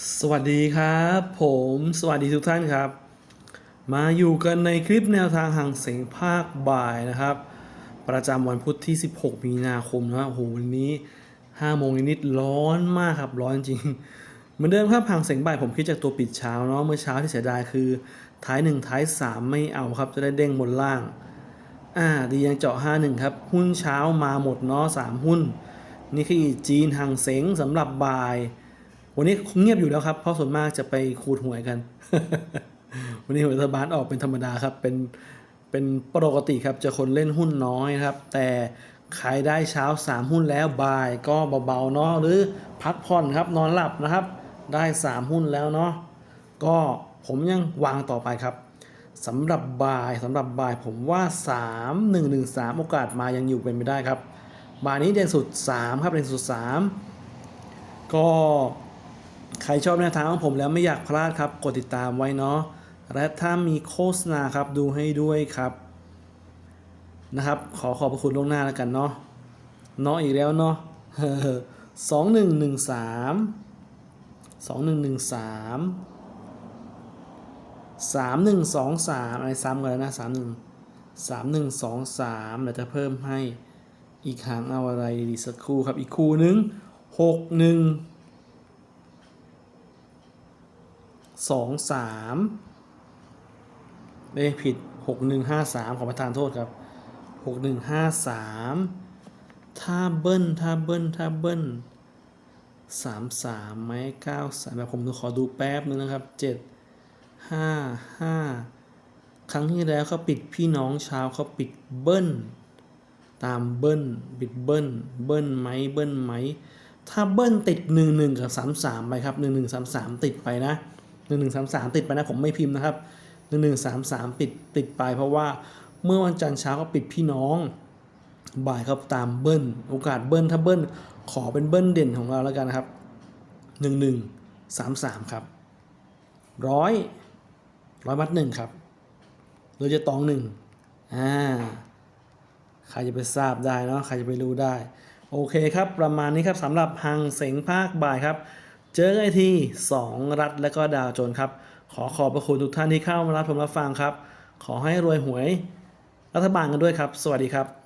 สวัสดีครับ ผมสวัสดีทุกท่านครับ มาอยู่กันในคลิปแนวทางห่างเสียงภาคบ่ายนะครับ ประจำวันพุธที่ 16 มีนาคมนะโอ้โหวันนี้5โมงนิดร้อนมากครับร้อนจริง เหมือนเดิมครับห่างเสียงบ่ายผมคิดจากตัวปิดเช้าเนาะเมื่อเช้าที่เสียดายคือท้าย 1 ท้าย 3 ไม่เอาครับจะได้เด้งบนล่าง อ่าดียังเจาะ 51 ครับหุ้นเช้ามาหมดเนาะ3หุ้น นี่คือจีนห่างเสียงสำหรับบ่าย วันนี้เงียบอยู่แล้วครับ เพราะส่วนมากจะไปขูดหวยกัน วันนี้หวยรัฐบาลออกเป็นธรรมดาครับ เป็นเป็นปกติครับ จะคนเล่นหุ้นน้อยครับ แต่ใครได้เช้า 3 หุ้นแล้วบ่ายก็เบาๆเนาะหรือพักผ่อนครับนอนหลับนะครับ ได้ 3 หุ้นแล้วเนาะก็ผมยังวางต่อไปครับสำหรับบ่ายสำหรับบ่ายผมว่า 3 1 1 3 โอกาสมายังอยู่เป็นไม่ได้ครับบ่ายนี้เด่นสุด 3 ครับเด่นสุด 3 ก็ ใครชอบแนวทางของผมแล้วไม่อยากพลาดครับ กดติดตามไว้เนาะและถ้ามีโฆษณาครับดูให้ด้วยครับนะครับ ขอขอบพระคุณล่วงหน้าแล้วกันเนาะเนาะอีกแล้วเนาะสองหนึ่งหนึ่งสามสองหนึ่งหนึ่งสามสามหนึ่งสองสามอะไรซ้ำกันแล้วนะสามหนึ่งสามหนึ่งสองสามเดี๋ยวจะเพิ่มให้อีกครั้งเอาอะไรดีสักครู่ครับอีกคู่หนึ่งหกหนึ่ง สองสามเอ้ผิดหกหนึ่งห้าสามขอประทานโทษครับหกหนึ่งห้าสามถ้าเบิ้ลถ้าเบิ้ลถ้าเบิ้ลสามสามไหมเก้าสามแบบผมขอดูแป๊บนึงนะครับเจ็ดห้าห้าครั้งที่แล้วเขาปิดพี่น้องเช้าเขาปิดเบิ้ลตามเบิ้ลบิดเบิ้ลเบิ้ลไหมเบิ้ลไหมถ้าเบิ้ลติดหนึ่งหนึ่งกับสามสามไปครับหนึ่งหนึ่งสามสามติดไปนะ หนึ่งหนึ่งสามสามติดไปนะผมไม่พิมพ์นะครับหนึ่งหนึ่งสามสามติดติดไปเพราะว่าเมื่อวันจันทร์เช้าก็ปิดพี่น้องบ่ายครับตามเบิ้ลโอกาสเบิ้ลถ้าเบิ้ลขอเป็นเบิ้ลเด่นของเราแล้วกันนะครับหนึ่งหนึ่งสามสามครับร้อยร้อยมัดหนึ่งครับหรือจะตองหนึ่งอ่าใครจะไปทราบได้เนาะใครจะไปรู้ได้ โอเคครับ ประมาณนี้ครับสำหรับหังเสงภาคบ่ายครับ เจอกันอีกที2รัฐและก็ดาวโจนครับ ขอขอบพระคุณทุกท่านที่เข้ามารับชมรับฟังครับ ขอให้รวยหวย รัฐบาลกันด้วยครับ สวัสดีครับ